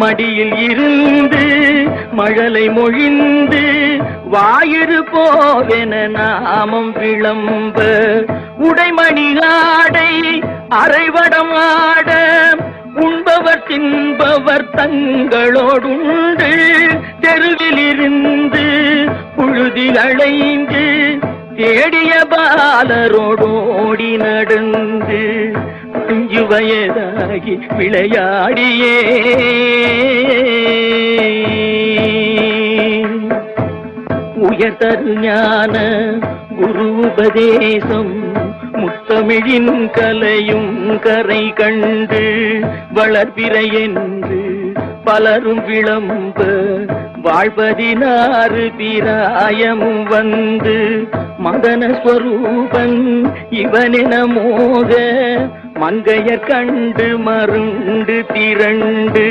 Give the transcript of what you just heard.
மடியில் இருந்து மழலை மொழிந்து வாயிறு போவென நாமம் விளம்ப. உடைமணி ஆடை அரைவடம் ஆட உண்பவர் தின்பவர் தங்களோடுண்டு தெருவிலிருந்து புழுதி அழைந்து தேடிய பாலரோடோடி நடந்து. சிறு வயதாகி விளையாடியே. உயர்தரு ஞான குரு உபதேசம் முத்தமிழின் கலையும் கரை கண்டு வளர்பிறை என்று பலரும் விளம்ப. வாழ்வதினாறு பிராயமும் வந்து. மதன ஸ்வரூபன் இவனென மோக மங்கையர் கண்டு மருண்டு திரண்டு.